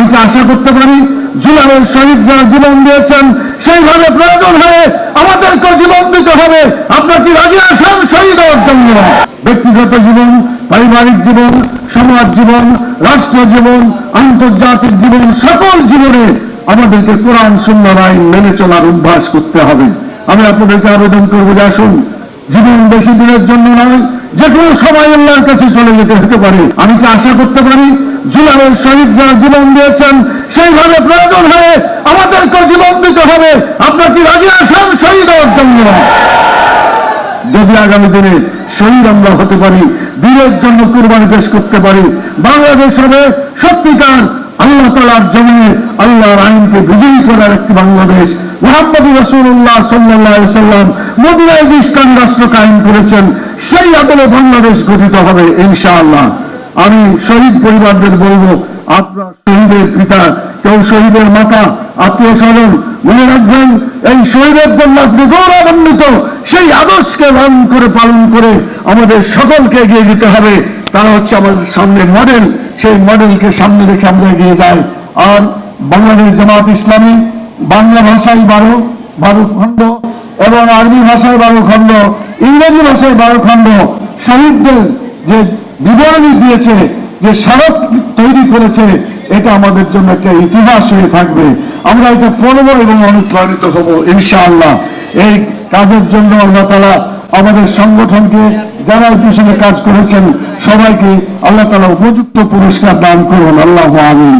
আমি কি আশা করতে পারি জুলাইয়ের শহীদ যারা জীবন দিয়েছেন, সেইভাবে প্রয়োজন হয়ে আমাদেরকে জীবন দিতে হবে। আপনার কি রাজি আছেন শহীদ হওয়ার জন্য? ব্যক্তিগত জীবন, পারিবারিক জীবন, সমাজ জীবন, রাষ্ট্র জীবন, আন্তর্জাতিক জীবন, সকল জীবনে আমাদেরকে কোরআন সুন্দর আইন মেনে চলার অভ্যাস করতে হবে। আমি আপনাদেরকে আবেদন করব যে আসুন, জীবন বেশি দিনের জন্য নয় যে কোনো সময় আল্লাহর কাছে চলে যেতে হতে পারে। আমি কি আশা করতে পারি জুলাইয়ের শহীদ যারা জীবন দিয়েছেন, সেইভাবে প্রয়োজন হয়ে আমাদেরকে জীবন দিতে হবে। আপনার কি রাজি আছেন শহীদ হওয়ার জন্য? যদি আগামী দিনে শহীদ আমরা হতে পারি, বীরের জন্য কুরবানি পেশ করতে পারি, বাংলাদেশ হবে সত্যিকার আল্লাহ তালার জমিনে, আল্লাহর আইনকে বিজয়ী করার একটি বাংলাদেশ। মোহাম্মদ রসুল্লাহ সাল্লাহ সাল্লাম মদিনায় যে ইসলাম রাষ্ট্র কায়েম করেছেন, সেই আদলে বাংলাদেশ গঠিত হবে, ইনশাআল্লাহ। আমি শহীদ পরিবারদের বলব, আপনার শহীদের পিতা, কেউ শহীদের মাতা, আত্মীয় স্বজন, মনে রাখবেন, এই শহীদের জন্য আপনি গৌরবান্বিত, সেই আদর্শকে লালন করে, পালন করে আমাদের সকলকে এগিয়ে যেতে হবে। তারা হচ্ছে আমাদের সামনে মডেল সেই মডেলকে সামনে রেখে আমরা এগিয়ে যাই। আর বাংলাদেশ জামাত ইসলামী, বাংলা ভাষায় বারো বারো খণ্ড, এবং আরবি ভাষায় বারো খণ্ড, ইংরেজি ভাষায় বারো খণ্ড, শহীদদের যে বিবরণী দিয়েছে যে সড়ক তৈরি করেছে, এটা আমাদের জন্য একটা ইতিহাস হয়ে থাকবে। আমরা এটা পড়ব এবং অনুপ্রাণিত হব, ইনশাআল্লাহ। এই কাজের জন্য আল্লাহ তালা আমাদের সংগঠনকে যারা পিছনে কাজ করেছেন, সবাইকে আল্লাহ তালা উপযুক্ত পুরস্কার দান করুন। আল্লাহ আমিন।